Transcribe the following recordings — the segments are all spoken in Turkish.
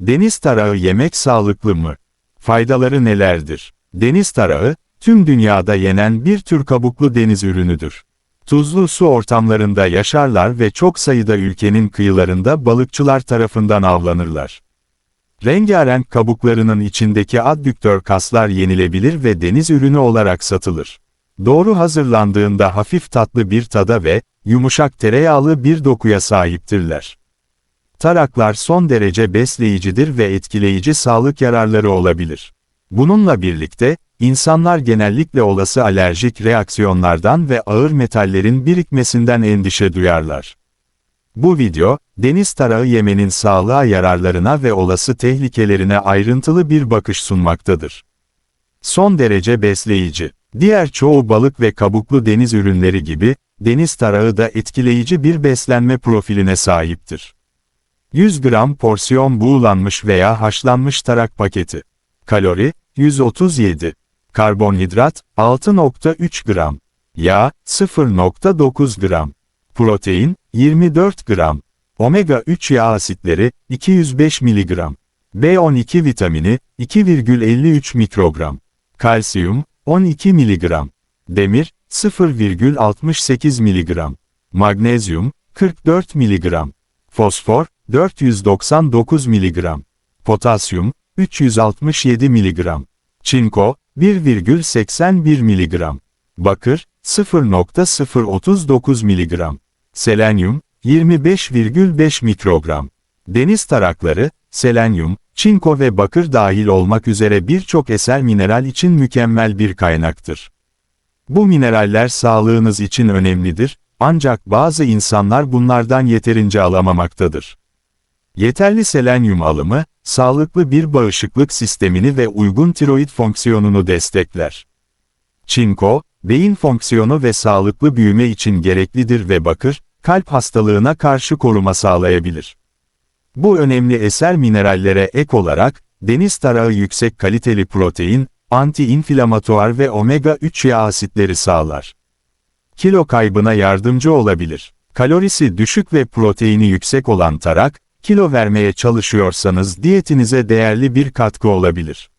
Deniz tarağı yemek sağlıklı mı? Faydaları nelerdir? Deniz tarağı, tüm dünyada yenen bir tür kabuklu deniz ürünüdür. Tuzlu su ortamlarında yaşarlar ve çok sayıda ülkenin kıyılarında balıkçılar tarafından avlanırlar. Rengarenk kabuklarının içindeki addüktör kaslar yenilebilir ve deniz ürünü olarak satılır. Doğru hazırlandığında hafif tatlı bir tada ve yumuşak tereyağlı bir dokuya sahiptirler. Taraklar son derece besleyicidir ve etkileyici sağlık yararları olabilir. Bununla birlikte, insanlar genellikle olası alerjik reaksiyonlardan ve ağır metallerin birikmesinden endişe duyarlar. Bu video, deniz tarağı yemenin sağlığa yararlarına ve olası tehlikelerine ayrıntılı bir bakış sunmaktadır. Son derece besleyici. Diğer çoğu balık ve kabuklu deniz ürünleri gibi, deniz tarağı da etkileyici bir beslenme profiline sahiptir. 100 gram porsiyon buğulanmış veya haşlanmış tarak paketi. Kalori, 137. Karbonhidrat, 6.3 gram. Yağ, 0.9 gram. Protein, 24 gram. Omega 3 yağ asitleri, 205 mg. B12 vitamini, 2,53 mikrogram. Kalsiyum, 12 mg. Demir, 0,68 mg. Magnezyum, 44 mg. Fosfor, 499 mg. Potasyum, 367 mg. Çinko, 1,81 mg. Bakır, 0.039 mg. Selenyum, 25,5 mikrogram. Deniz tarakları, selenyum, çinko ve bakır dahil olmak üzere birçok eser mineral için mükemmel bir kaynaktır. Bu mineraller sağlığınız için önemlidir, ancak bazı insanlar bunlardan yeterince alamamaktadır. Yeterli selenyum alımı, sağlıklı bir bağışıklık sistemini ve uygun tiroid fonksiyonunu destekler. Çinko, beyin fonksiyonu ve sağlıklı büyüme için gereklidir ve bakır, kalp hastalığına karşı koruma sağlayabilir. Bu önemli eser minerallere ek olarak, deniz tarağı yüksek kaliteli protein, anti-inflamatuar ve omega-3 yağ asitleri sağlar. Kilo kaybına yardımcı olabilir. Kalorisi düşük ve proteini yüksek olan tarak, kilo vermeye çalışıyorsanız diyetinize değerli bir katkı olabilir.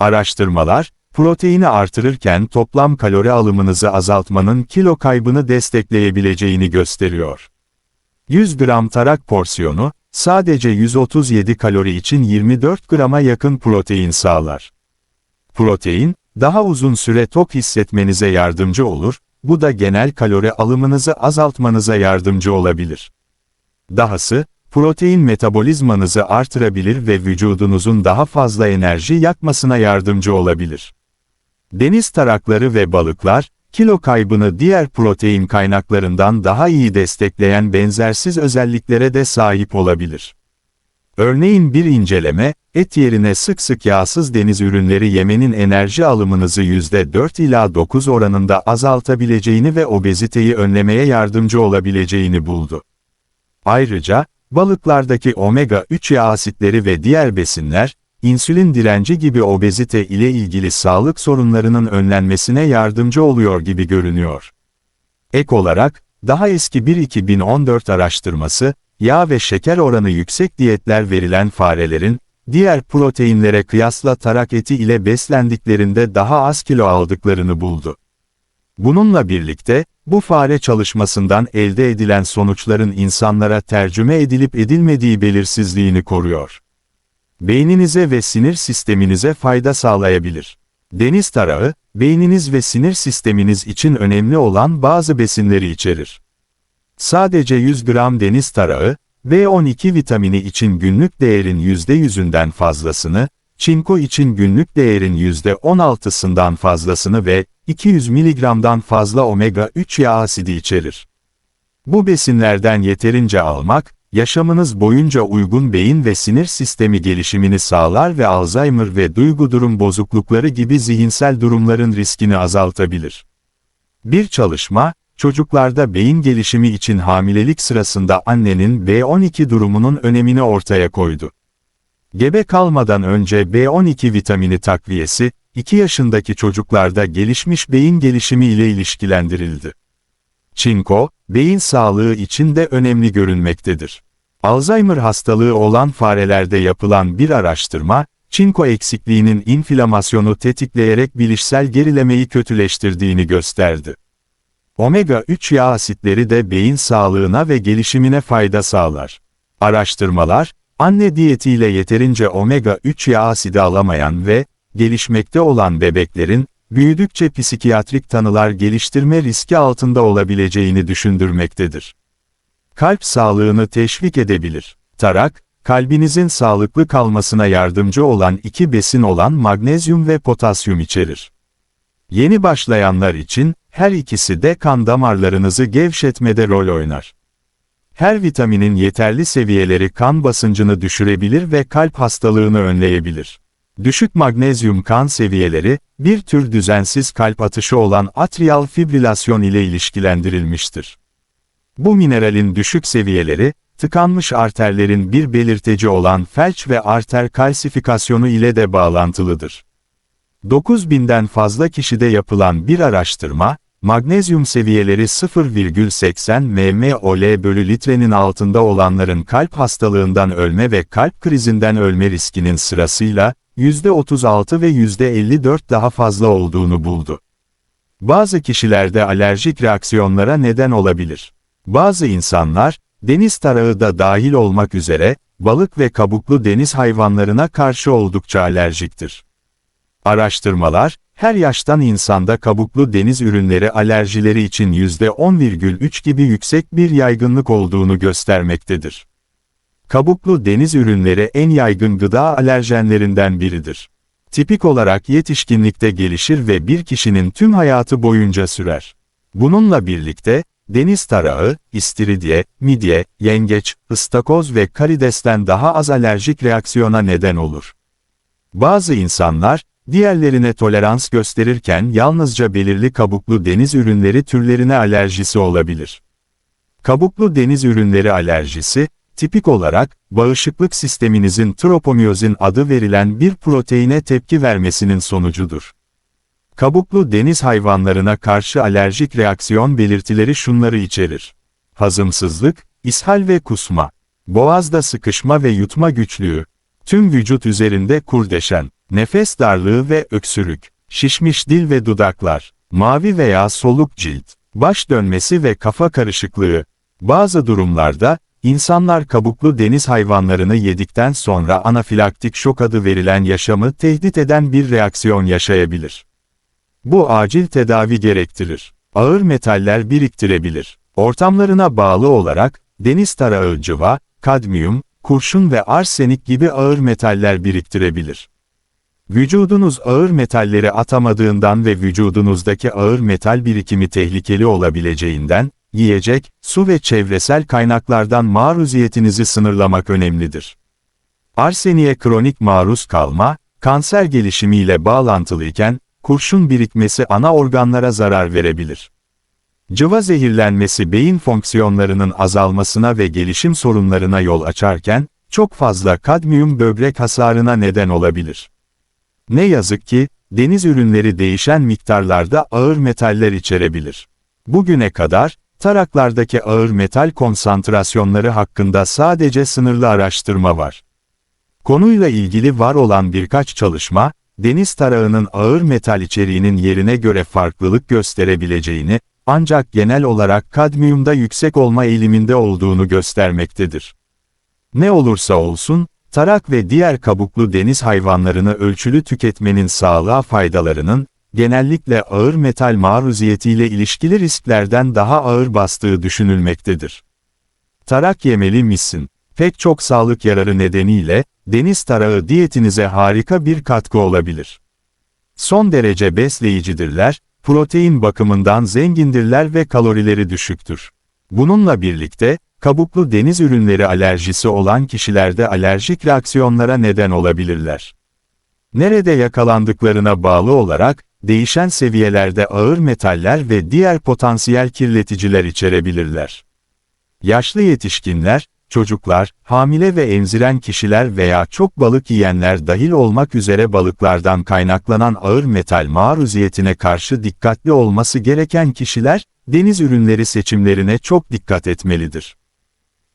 Araştırmalar, proteini artırırken toplam kalori alımınızı azaltmanın kilo kaybını destekleyebileceğini gösteriyor. 100 gram tarak porsiyonu, sadece 137 kalori için 24 grama yakın protein sağlar. Protein, daha uzun süre tok hissetmenize yardımcı olur, bu da genel kalori alımınızı azaltmanıza yardımcı olabilir. Dahası, protein metabolizmanızı artırabilir ve vücudunuzun daha fazla enerji yakmasına yardımcı olabilir. Deniz tarakları ve balıklar, kilo kaybını diğer protein kaynaklarından daha iyi destekleyen benzersiz özelliklere de sahip olabilir. Örneğin bir inceleme, et yerine sık sık yağsız deniz ürünleri yemenin enerji alımınızı %4 ila 9 oranında azaltabileceğini ve obeziteyi önlemeye yardımcı olabileceğini buldu. Ayrıca, balıklardaki omega-3 yağ asitleri ve diğer besinler, insülin direnci gibi obezite ile ilgili sağlık sorunlarının önlenmesine yardımcı oluyor gibi görünüyor. Ek olarak, daha eski bir 2014 araştırması, yağ ve şeker oranı yüksek diyetler verilen farelerin, diğer proteinlere kıyasla tarak eti ile beslendiklerinde daha az kilo aldıklarını buldu. Bununla birlikte, bu fare çalışmasından elde edilen sonuçların insanlara tercüme edilip edilmediği belirsizliğini koruyor. Beyninize ve sinir sisteminize fayda sağlayabilir. Deniz tarağı, beyniniz ve sinir sisteminiz için önemli olan bazı besinleri içerir. Sadece 100 gram deniz tarağı, B12 vitamini için günlük değerin %100'ünden fazlasını, çinko için günlük değerin %16'sından fazlasını ve 200 mg'dan fazla omega-3 yağ asidi içerir. Bu besinlerden yeterince almak, yaşamınız boyunca uygun beyin ve sinir sistemi gelişimini sağlar ve Alzheimer ve duygu durum bozuklukları gibi zihinsel durumların riskini azaltabilir. Bir çalışma, çocuklarda beyin gelişimi için hamilelik sırasında annenin B12 durumunun önemini ortaya koydu. Gebe kalmadan önce B12 vitamini takviyesi, 2 yaşındaki çocuklarda gelişmiş beyin gelişimi ile ilişkilendirildi. Çinko, beyin sağlığı için de önemli görünmektedir. Alzheimer hastalığı olan farelerde yapılan bir araştırma, çinko eksikliğinin inflamasyonu tetikleyerek bilişsel gerilemeyi kötüleştirdiğini gösterdi. Omega-3 yağ asitleri de beyin sağlığına ve gelişimine fayda sağlar. Araştırmalar, anne diyetiyle yeterince omega-3 yağ asidi alamayan ve gelişmekte olan bebeklerin, büyüdükçe psikiyatrik tanılar geliştirme riski altında olabileceğini düşündürmektedir. Kalp sağlığını teşvik edebilir. Tarak, kalbinizin sağlıklı kalmasına yardımcı olan iki besin olan magnezyum ve potasyum içerir. Yeni başlayanlar için, her ikisi de kan damarlarınızı gevşetmede rol oynar. Her vitaminin yeterli seviyeleri kan basıncını düşürebilir ve kalp hastalığını önleyebilir. Düşük magnezyum kan seviyeleri, bir tür düzensiz kalp atışı olan atrial fibrilasyon ile ilişkilendirilmiştir. Bu mineralin düşük seviyeleri, tıkanmış arterlerin bir belirteci olan felç ve arter kalsifikasyonu ile de bağlantılıdır. 9000'den fazla kişide yapılan bir araştırma, magnezyum seviyeleri 0,80 mmol bölü litrenin altında olanların kalp hastalığından ölme ve kalp krizinden ölme riskinin sırasıyla, %36 ve %54 daha fazla olduğunu buldu. Bazı kişilerde alerjik reaksiyonlara neden olabilir. Bazı insanlar, deniz tarağı da dahil olmak üzere, balık ve kabuklu deniz hayvanlarına karşı oldukça alerjiktir. Araştırmalar, her yaştan insanda kabuklu deniz ürünleri alerjileri için %10,3 gibi yüksek bir yaygınlık olduğunu göstermektedir. Kabuklu deniz ürünleri en yaygın gıda alerjenlerinden biridir. Tipik olarak yetişkinlikte gelişir ve bir kişinin tüm hayatı boyunca sürer. Bununla birlikte, deniz tarağı, istiridye, midye, yengeç, ıstakoz ve karidesten daha az alerjik reaksiyona neden olur. Bazı insanlar, diğerlerine tolerans gösterirken yalnızca belirli kabuklu deniz ürünleri türlerine alerjisi olabilir. Kabuklu deniz ürünleri alerjisi, tipik olarak, bağışıklık sisteminizin tropomiyozin adı verilen bir proteine tepki vermesinin sonucudur. Kabuklu deniz hayvanlarına karşı alerjik reaksiyon belirtileri şunları içerir. Hazımsızlık, ishal ve kusma, boğazda sıkışma ve yutma güçlüğü, tüm vücut üzerinde kurdeşen, nefes darlığı ve öksürük, şişmiş dil ve dudaklar, mavi veya soluk cilt, baş dönmesi ve kafa karışıklığı. Bazı durumlarda, insanlar kabuklu deniz hayvanlarını yedikten sonra anafilaktik şok adı verilen yaşamı tehdit eden bir reaksiyon yaşayabilir. Bu acil tedavi gerektirir. Ağır metaller biriktirebilir. Ortamlarına bağlı olarak, deniz tarağı cıva, kadmiyum, kurşun ve arsenik gibi ağır metaller biriktirebilir. Vücudunuz ağır metalleri atamadığından ve vücudunuzdaki ağır metal birikimi tehlikeli olabileceğinden, yiyecek, su ve çevresel kaynaklardan maruziyetinizi sınırlamak önemlidir. Arseniye kronik maruz kalma, kanser gelişimiyle bağlantılıyken, kurşun birikmesi ana organlara zarar verebilir. Cıva zehirlenmesi beyin fonksiyonlarının azalmasına ve gelişim sorunlarına yol açarken, çok fazla kadmiyum böbrek hasarına neden olabilir. Ne yazık ki, deniz ürünleri değişen miktarlarda ağır metaller içerebilir. Bugüne kadar, taraklardaki ağır metal konsantrasyonları hakkında sadece sınırlı araştırma var. Konuyla ilgili var olan birkaç çalışma, deniz tarağının ağır metal içeriğinin yerine göre farklılık gösterebileceğini, ancak genel olarak kadmiyumda yüksek olma eğiliminde olduğunu göstermektedir. Ne olursa olsun, tarak ve diğer kabuklu deniz hayvanlarını ölçülü tüketmenin sağlığa faydalarının, genellikle ağır metal maruziyetiyle ilişkili risklerden daha ağır bastığı düşünülmektedir. Tarak yemeli misin? Pek çok sağlık yararı nedeniyle, deniz tarağı diyetinize harika bir katkı olabilir. Son derece besleyicidirler, protein bakımından zengindirler ve kalorileri düşüktür. Bununla birlikte, kabuklu deniz ürünleri alerjisi olan kişilerde alerjik reaksiyonlara neden olabilirler. Nerede yakalandıklarına bağlı olarak, değişen seviyelerde ağır metaller ve diğer potansiyel kirleticiler içerebilirler. Yaşlı yetişkinler, çocuklar, hamile ve emziren kişiler veya çok balık yiyenler dahil olmak üzere balıklardan kaynaklanan ağır metal maruziyetine karşı dikkatli olması gereken kişiler, deniz ürünleri seçimlerine çok dikkat etmelidir.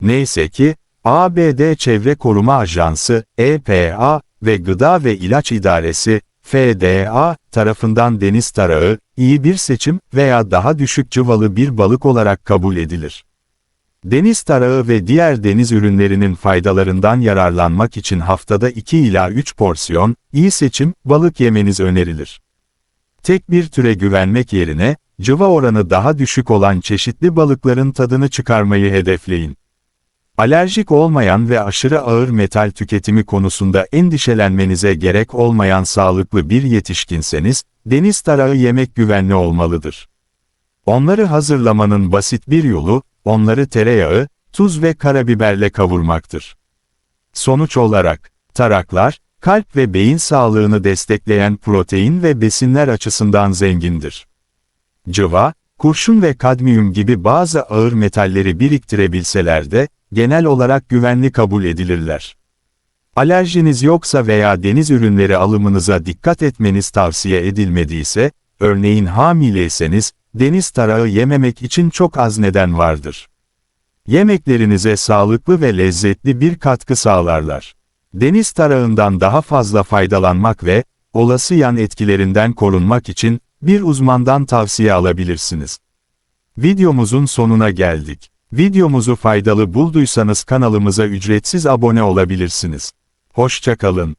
Neyse ki, ABD Çevre Koruma Ajansı, EPA ve Gıda ve İlaç İdaresi, FDA, tarafından deniz tarağı, iyi bir seçim veya daha düşük cıvalı bir balık olarak kabul edilir. Deniz tarağı ve diğer deniz ürünlerinin faydalarından yararlanmak için haftada 2 ila 3 porsiyon, iyi seçim, balık yemeniz önerilir. Tek bir türe güvenmek yerine, cıva oranı daha düşük olan çeşitli balıkların tadını çıkarmayı hedefleyin. Alerjik olmayan ve aşırı ağır metal tüketimi konusunda endişelenmenize gerek olmayan sağlıklı bir yetişkinseniz, deniz tarağı yemek güvenli olmalıdır. Onları hazırlamanın basit bir yolu, onları tereyağı, tuz ve karabiberle kavurmaktır. Sonuç olarak, taraklar, kalp ve beyin sağlığını destekleyen protein ve besinler açısından zengindir. Cıva, kurşun ve kadmiyum gibi bazı ağır metalleri biriktirebilseler de, genel olarak güvenli kabul edilirler. Alerjiniz yoksa veya deniz ürünleri alımınıza dikkat etmeniz tavsiye edilmediyse, örneğin hamileyseniz, deniz tarağı yememek için çok az neden vardır. Yemeklerinize sağlıklı ve lezzetli bir katkı sağlarlar. Deniz tarağından daha fazla faydalanmak ve, olası yan etkilerinden korunmak için, bir uzmandan tavsiye alabilirsiniz. Videomuzun sonuna geldik. Videomuzu faydalı bulduysanız kanalımıza ücretsiz abone olabilirsiniz. Hoşçakalın.